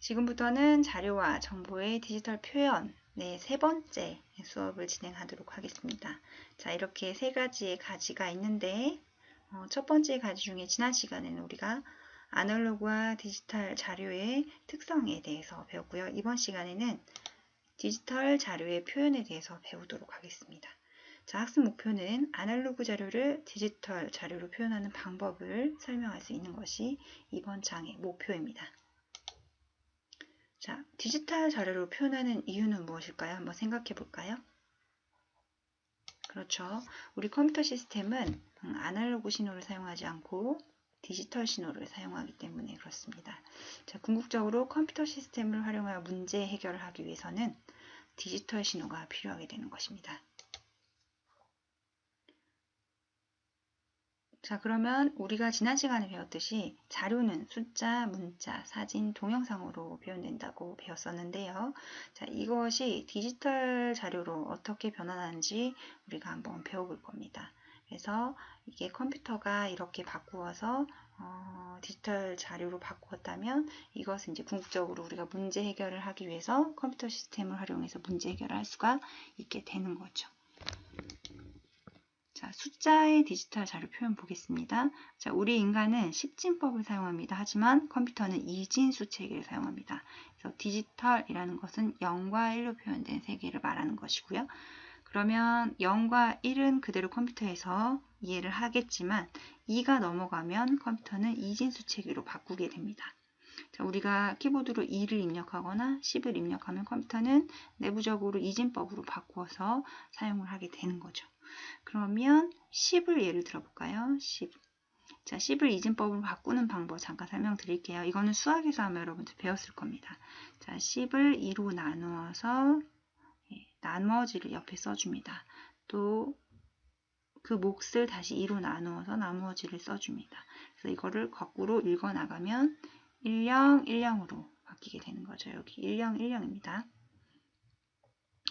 지금부터는 자료와 정보의 디지털 표현 네, 세 번째 수업을 진행하도록 하겠습니다. 자, 이렇게 세 가지의 가지가 있는데 어, 첫 번째 가지 중에 지난 시간에는 우리가 아날로그와 디지털 자료의 특성에 대해서 배웠고요. 이번 시간에는 디지털 자료의 표현에 대해서 배우도록 하겠습니다. 자, 학습 목표는 아날로그 자료를 디지털 자료로 표현하는 방법을 설명할 수 있는 것이 이번 장의 목표입니다. 자, 디지털 자료로 표현하는 이유는 무엇일까요? 한번 생각해 볼까요? 그렇죠. 우리 컴퓨터 시스템은 아날로그 신호를 사용하지 않고 디지털 신호를 사용하기 때문에 그렇습니다. 자, 궁극적으로 컴퓨터 시스템을 활용하여 문제 해결을 하기 위해서는 디지털 신호가 필요하게 되는 것입니다. 자 그러면 우리가 지난 시간에 배웠듯이 자료는 숫자, 문자, 사진, 동영상으로 표현된다고 배웠었는데요. 자 이것이 디지털 자료로 어떻게 변환하는지 우리가 한번 배워볼 겁니다. 그래서 이게 컴퓨터가 이렇게 바꾸어서 어, 디지털 자료로 바꾸었다면 이것은 이제 궁극적으로 우리가 문제 해결을 하기 위해서 컴퓨터 시스템을 활용해서 문제 해결을 할 수가 있게 되는 거죠. 자, 숫자의 디지털 자료 표현 보겠습니다. 자, 우리 인간은 10진법을 사용합니다. 하지만 컴퓨터는 2진수 체계를 사용합니다. 그래서 디지털이라는 것은 0과 1로 표현된 세계를 말하는 것이고요. 그러면 0과 1은 그대로 컴퓨터에서 이해를 하겠지만 2가 넘어가면 컴퓨터는 2진수 체계로 바꾸게 됩니다. 자, 우리가 키보드로 2를 입력하거나 10을 입력하면 컴퓨터는 내부적으로 이진법으로 바꾸어서 사용을 하게 되는 거죠. 그러면 10을 예를 들어볼까요? 10. 자, 10을 이진법으로 바꾸는 방법 잠깐 설명드릴게요. 이거는 수학에서 아마 여러분들 배웠을 겁니다. 자, 10을 2로 나누어서 예, 나머지를 옆에 써줍니다. 또 그 몫을 다시 2로 나누어서 나머지를 써줍니다. 그래서 이거를 거꾸로 읽어 나가면 10, 10으로 바뀌게 되는 거죠. 여기 10, 10입니다.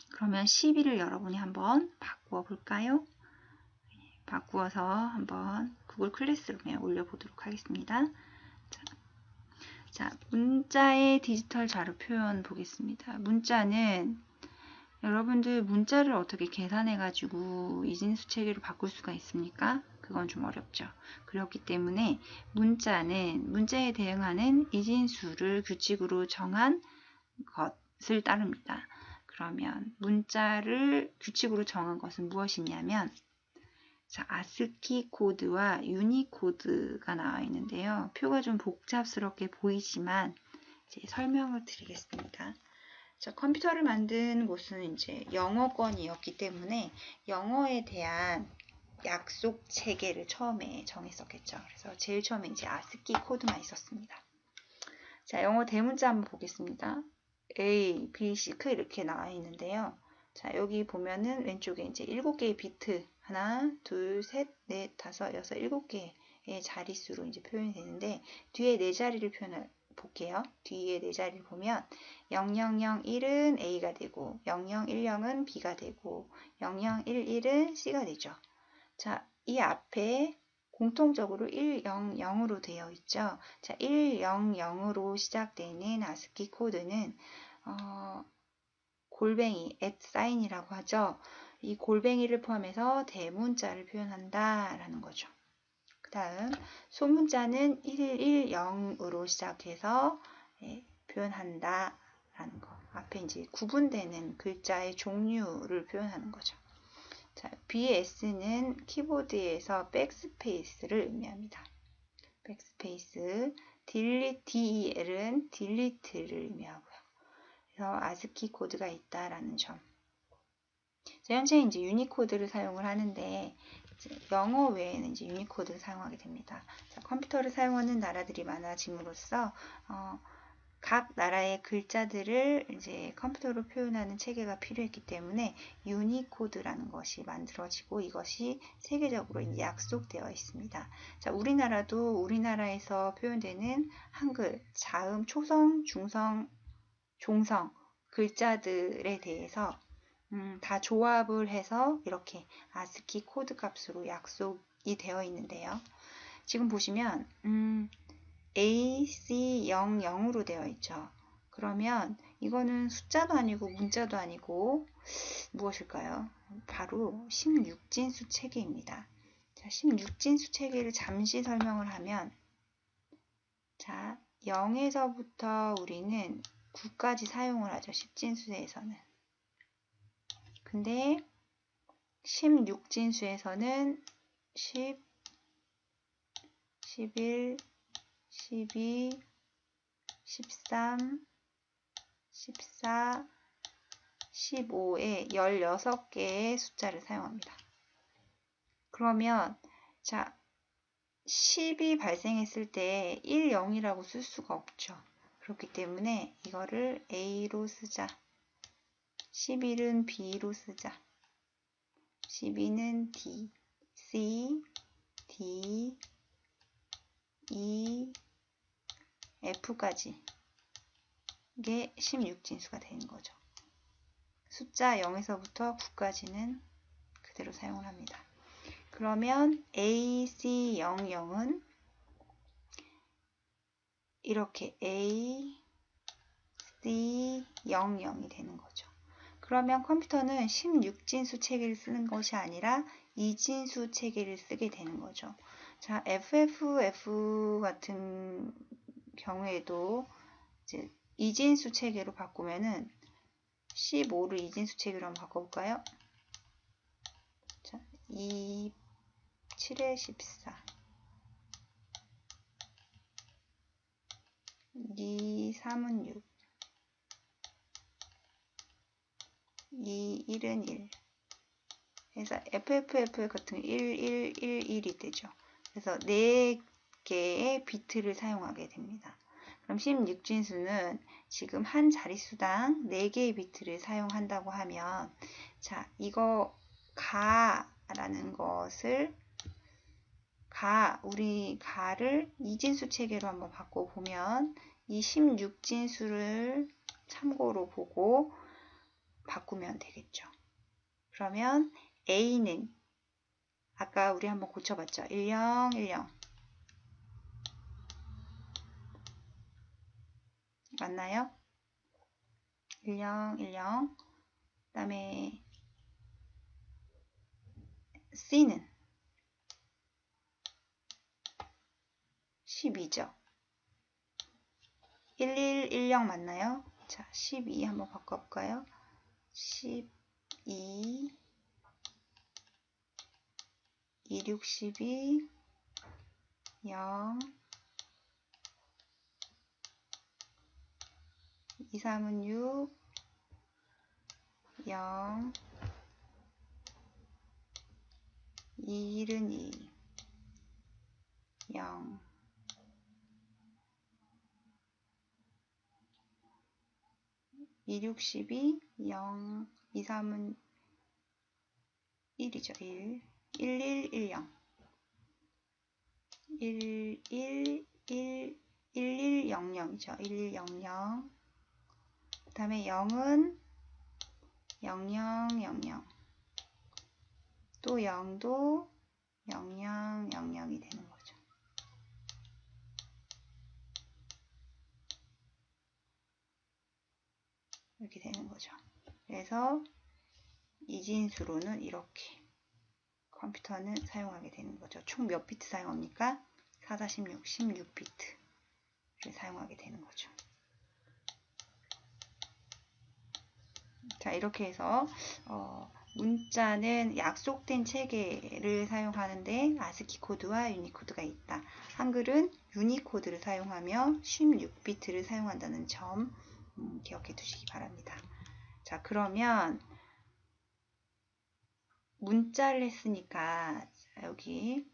그러면 12를 여러분이 한번 바꾸어 볼까요? 바꾸어서 한번 구글 클래스룸에 올려보도록 하겠습니다. 자, 자, 문자의 디지털 자료 표현 보겠습니다. 문자는 여러분들 문자를 어떻게 계산해 가지고 이진수 체계로 바꿀 수가 있습니까? 그건 좀 어렵죠. 그렇기 때문에 문자는 문자에 대응하는 이진수를 규칙으로 정한 것을 따릅니다. 그러면 문자를 규칙으로 정한 것은 무엇이냐면 자, 아스키 코드와 유니코드가 나와 있는데요. 표가 좀 복잡스럽게 보이지만 이제 설명을 드리겠습니다. 자, 컴퓨터를 만든 곳은 이제 영어권이었기 때문에 영어에 대한 약속 체계를 처음에 정했었겠죠. 그래서 제일 처음에 이제 아스키 코드만 있었습니다. 자, 영어 대문자 한번 보겠습니다. A, B, C 크 이렇게 나와 있는데요. 자, 여기 보면은 왼쪽에 이제 7개의 비트 하나, 둘, 셋, 넷, 다섯, 여섯, 일곱 개의 자릿수로 이제 표현이 되는데 뒤에 네 자리를 표현해 볼게요. 뒤에 네 자리를 보면 0001은 A가 되고 0010은 B가 되고 0011은 C가 되죠. 자, 이 앞에 공통적으로 100으로 되어 있죠. 자, 100으로 시작되는 아스키 코드는 어, 골뱅이 at 사인이라고 하죠. 이 골뱅이를 포함해서 대문자를 표현한다라는 거죠. 그 다음 소문자는 110으로 시작해서 예, 표현한다라는 거. 앞에 이제 구분되는 글자의 종류를 표현하는 거죠. 자, BS는 키보드에서 백스페이스를 의미합니다. 백스페이스, 딜리트, DEL은 딜리트를 의미하고요. 그래서 아스키 코드가 있다라는 점. 현재 이제 유니코드를 사용을 하는데 영어 외에는 이제 유니코드를 사용하게 됩니다. 자, 컴퓨터를 사용하는 나라들이 많아짐으로써 어, 각 나라의 글자들을 이제 컴퓨터로 표현하는 체계가 필요했기 때문에 유니코드라는 것이 만들어지고 이것이 세계적으로 약속되어 있습니다. 자, 우리나라도 우리나라에서 표현되는 한글, 자음, 초성, 중성, 종성 글자들에 대해서 음, 다 조합을 해서 이렇게 아스키 코드 값으로 약속이 되어 있는데요. 지금 보시면 음, AC00으로 되어 있죠. 그러면 이거는 숫자도 아니고 문자도 아니고 무엇일까요? 바로 16진수 체계입니다. 자, 16진수 체계를 잠시 설명을 하면 자, 0에서부터 우리는 9까지 사용을 하죠. 10진수에서는. 근데 16진수에서는 10, 11, 12, 13, 14, 15에 16개의 숫자를 사용합니다. 그러면 자 10이 발생했을 때 1, 0이라고 쓸 수가 없죠. 그렇기 때문에 이거를 A로 쓰자. 11은 B로 쓰자. 12는 D, C, D, E, F까지 이게 16진수가 되는 거죠. 숫자 0에서부터 9까지는 그대로 사용을 합니다. 그러면 AC00은 이렇게 A, C, 00이 되는 거죠. 그러면 컴퓨터는 16진수 체계를 쓰는 것이 아니라 2진수 체계를 쓰게 되는 거죠. 자, FFF 같은 경우에도 이제 2진수 체계로 바꾸면은 15를 2진수 체계로 한번 바꿔볼까요? 자, 2, 7에 14 2, 3은 6 2, 1은 1 그래서 FFF 같은 1, 1, 1, 1이 되죠. 그래서 4개의 비트를 사용하게 됩니다. 그럼 16진수는 지금 한 자릿수당 4개의 비트를 사용한다고 하면 자 이거 가라는 것을 가 우리 가를 이진수 체계로 한번 바꿔보면 이 16진수를 참고로 보고 바꾸면 되겠죠. 그러면 A는 아까 우리 한번 고쳐봤죠. 10, 10 맞나요? 10, 10 그 다음에 C는 12죠. 1110 맞나요? 자, 12 한번 바꿔볼까요? 12 26, 12 0 2, 3은 6 0 2, 1은 2 0 2, 6, 12 0 2, 3은 1이죠. 1 1, 1, 1, 0 1, 1, 1, 1, 1, 0, 0이죠. 1, 1, 0, 0 그 다음에 0은 0, 0, 0, 0. 또 0도 0, 0, 0, 0이 되는 거죠. 이렇게 되는 거죠. 그래서 이진수로는 이렇게 컴퓨터는 사용하게 되는 거죠. 총 몇 비트 사용합니까? 4, 4, 16, 16비트를 사용하게 되는 거죠. 자 이렇게 해서 어, 문자는 약속된 체계를 사용하는데 아스키 코드와 유니코드가 있다. 한글은 유니코드를 사용하며 16비트를 사용한다는 점 음, 기억해 두시기 바랍니다. 자 그러면 문자를 했으니까 여기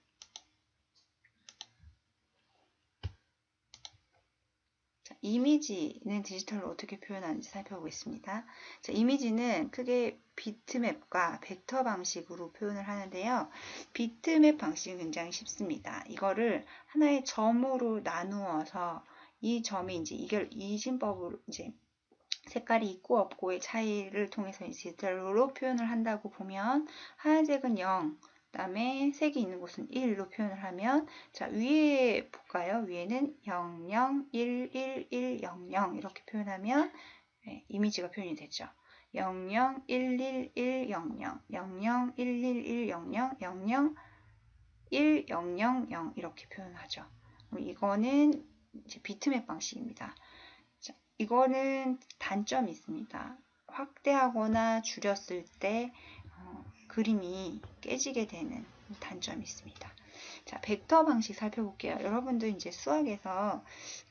이미지는 디지털로 어떻게 표현하는지 살펴보겠습니다. 자, 이미지는 크게 비트맵과 벡터 방식으로 표현을 하는데요. 비트맵 방식은 굉장히 쉽습니다. 이거를 하나의 점으로 나누어서 이 점이 이제 이걸 이진법으로 이제 색깔이 있고 없고의 차이를 통해서 디지털로 표현을 한다고 보면 하얀색은 0, 그다음에 색이 있는 곳은 1로 표현을 하면 자 위에 볼까요? 위에는 0, 0, 1, 1, 1, 0, 0 이렇게 표현하면 네, 이미지가 표현이 되죠. 0, 0, 1, 1, 1, 0, 0, 0, 0, 1, 1, 1, 0, 0, 0, 0, 1, 0, 0, 0 이렇게 표현하죠. 이거는 이제 비트맵 방식입니다. 자, 이거는 단점이 있습니다. 확대하거나 줄였을 때 어, 그림이 깨지게 되는 단점이 있습니다. 자, 벡터 방식 살펴볼게요. 여러분들 이제 수학에서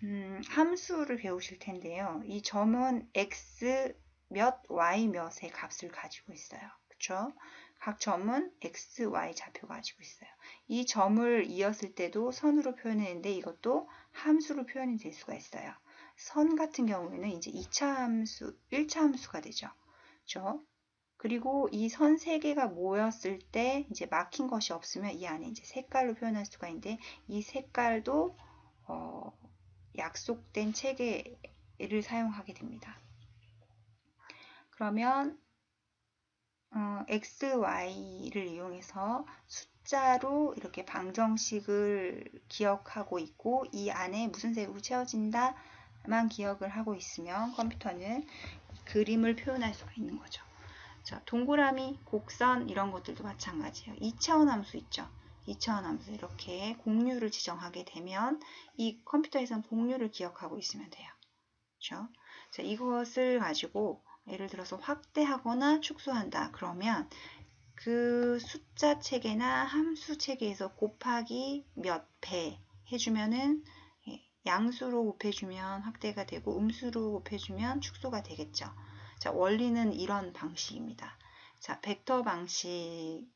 음, 함수를 배우실 텐데요. 이 점은 x 몇, y 몇의 값을 가지고 있어요. 그쵸? 각 점은 x, y 좌표 가지고 있어요. 이 점을 이었을 때도 선으로 표현했는데 이것도 함수로 표현이 될 수가 있어요. 선 같은 경우에는 이제 2차 함수, 1차 함수가 되죠. 그죠? 그리고 이 선 세 개가 모였을 때 이제 막힌 것이 없으면 이 안에 이제 색깔로 표현할 수가 있는데 이 색깔도 어, 약속된 체계를 사용하게 됩니다. 그러면 어, x, y를 이용해서 숫자로 이렇게 방정식을 기억하고 있고 이 안에 무슨 색으로 채워진다만 기억을 하고 있으면 컴퓨터는 그림을 표현할 수가 있는 거죠. 자, 동그라미, 곡선 이런 것들도 마찬가지예요. 2차원 함수 있죠. 2차원 함수 이렇게 공류를 지정하게 되면 이 컴퓨터에서는 공류를 기억하고 있으면 돼요. 그렇죠? 자, 이것을 가지고 예를 들어서 확대하거나 축소한다. 그러면 그 숫자 체계나 함수 체계에서 곱하기 몇 배 해주면은 예, 양수로 곱해주면 확대가 되고 음수로 곱해주면 축소가 되겠죠. 자, 원리는 이런 방식입니다. 자, 벡터 방식은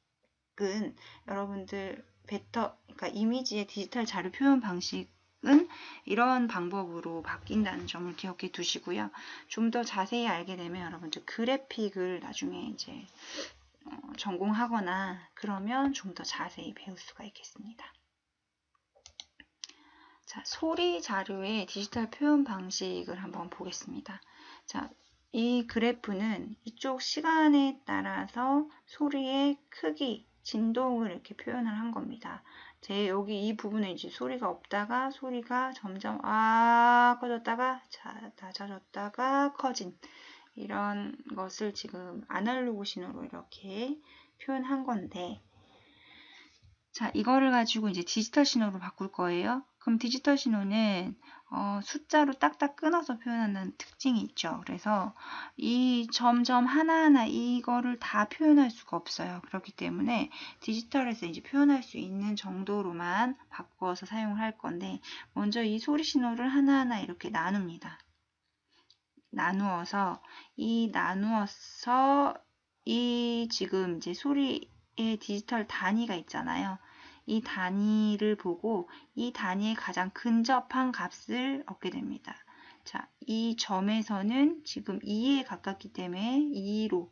여러분들 벡터, 그러니까 이미지의 디지털 자료 표현 방식 은 이런 방법으로 바뀐다는 점을 기억해 두시고요. 좀 더 자세히 알게 되면 여러분들 그래픽을 나중에 이제 어, 전공하거나 그러면 좀 더 자세히 배울 수가 있겠습니다. 자, 소리 자료의 디지털 표현 방식을 한번 보겠습니다. 자, 이 그래프는 이쪽 시간에 따라서 소리의 크기, 진동을 이렇게 표현을 한 겁니다. 제 여기 이 부분에 이제 소리가 없다가 소리가 점점 아 커졌다가 자, 낮아졌다가 커진 이런 것을 지금 아날로그 신호로 이렇게 표현한 건데 자 이거를 가지고 이제 디지털 신호로 바꿀 거예요. 그럼 디지털 신호는 어, 숫자로 딱딱 끊어서 표현하는 특징이 있죠. 그래서 이 점점 하나하나 이거를 다 표현할 수가 없어요. 그렇기 때문에 디지털에서 이제 표현할 수 있는 정도로만 바꿔서 사용을 할 건데 먼저 이 소리 신호를 하나하나 이렇게 나눕니다. 나누어서 이 나누어서 이 지금 이제 소리의 디지털 단위가 있잖아요. 이 단위를 보고 이 단위에 가장 근접한 값을 얻게 됩니다. 자, 이 점에서는 지금 2에 가깝기 때문에 2로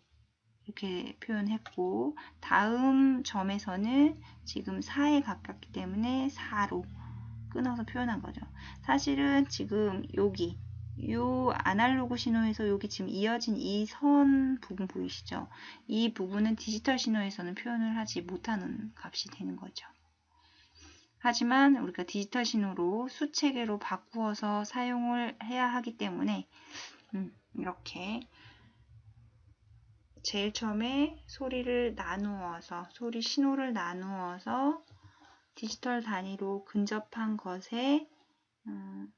이렇게 표현했고 다음 점에서는 지금 4에 가깝기 때문에 4로 끊어서 표현한 거죠. 사실은 지금 여기 요 아날로그 신호에서 여기 지금 이어진 이 선 부분 보이시죠? 이 부분은 디지털 신호에서는 표현을 하지 못하는 값이 되는 거죠. 하지만 우리가 디지털 신호로 수체계로 바꾸어서 사용을 해야 하기 때문에 음, 이렇게 제일 처음에 소리를 나누어서 소리 신호를 나누어서 디지털 단위로 근접한 것에 음,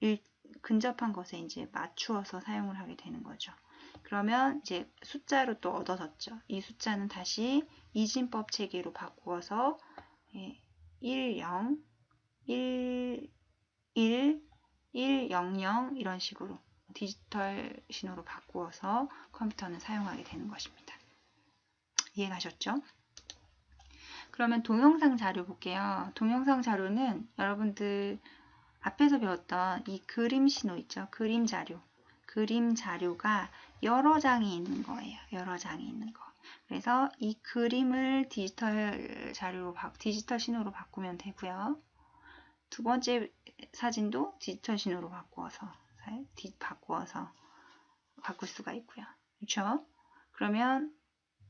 일, 근접한 것에 이제 맞추어서 사용을 하게 되는 거죠. 그러면 이제 숫자로 또 얻어졌죠. 이 숫자는 다시 이진법 체계로 바꾸어서 예, 1, 0, 1, 1, 1, 0, 0 이런 식으로 디지털 신호로 바꾸어서 컴퓨터는 사용하게 되는 것입니다. 이해가셨죠? 그러면 동영상 자료 볼게요. 동영상 자료는 여러분들 앞에서 배웠던 이 그림 신호 있죠? 그림 자료. 그림 자료가 여러 장이 있는 거예요. 여러 장이 있는 거. 그래서 이 그림을 디지털 자료로 디지털 신호로 바꾸면 되고요. 두 번째 사진도 디지털 신호로 바꾸어서 바꾸어서 바꿀 수가 있고요. 그렇죠? 그러면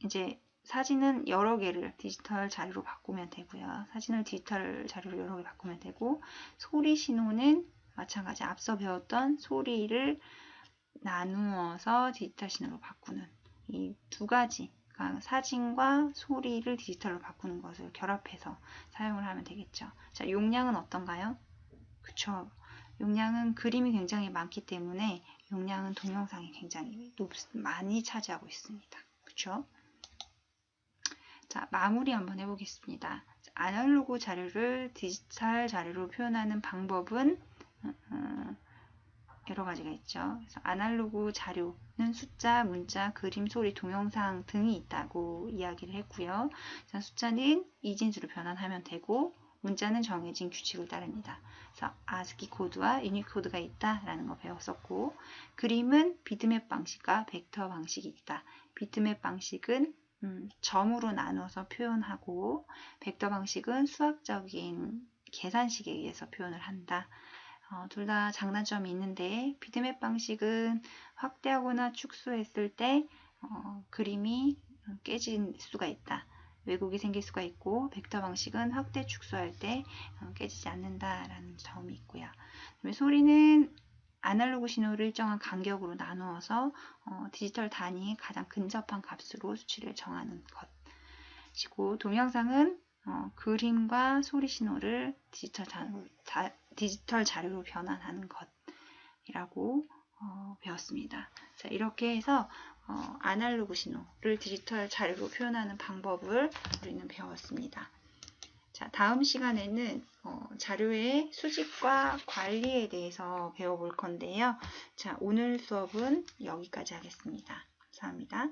이제 사진은 여러 개를 디지털 자료로 바꾸면 되고요. 사진을 디지털 자료로 여러 개 바꾸면 되고 소리 신호는 마찬가지 앞서 배웠던 소리를 나누어서 디지털 신호로 바꾸는 이 두 가지 그러니까 사진과 소리를 디지털로 바꾸는 것을 결합해서 사용을 하면 되겠죠. 자, 용량은 어떤가요? 그쵸. 용량은 그림이 굉장히 많기 때문에 용량은 동영상이 굉장히 높, 많이 차지하고 있습니다. 그쵸? 자, 마무리 한번 해보겠습니다. 아날로그 자료를 디지털 자료로 표현하는 방법은 음, 여러 가지가 있죠. 그래서 아날로그 자료는 숫자, 문자, 그림, 소리, 동영상 등이 있다고 이야기를 했고요. 자, 숫자는 이진수로 변환하면 되고 문자는 정해진 규칙을 따릅니다. 그래서 아스키 코드와 유니코드가 있다라는 거 배웠었고 그림은 비트맵 방식과 벡터 방식이 있다. 비트맵 방식은 음, 점으로 나눠서 표현하고 벡터 방식은 수학적인 계산식에 의해서 표현을 한다. 어, 둘 다 장단점이 있는데 비트맵 방식은 확대하거나 축소했을 때 어, 그림이 깨질 수가 있다. 왜곡이 생길 수가 있고 벡터 방식은 확대 축소할 때 어, 깨지지 않는다라는 점이 있고요. 그다음에 소리는 아날로그 신호를 일정한 간격으로 나누어서 어, 디지털 단위에 가장 근접한 값으로 수치를 정하는 것이고 동영상은 어, 그림과 소리 신호를 디지털, 자료, 자, 디지털 자료로 변환하는 것이라고 어, 배웠습니다. 자, 이렇게 해서 어, 아날로그 신호를 디지털 자료로 표현하는 방법을 우리는 배웠습니다. 자, 다음 시간에는 어, 자료의 수집과 관리에 대해서 배워볼 건데요. 자, 오늘 수업은 여기까지 하겠습니다. 감사합니다.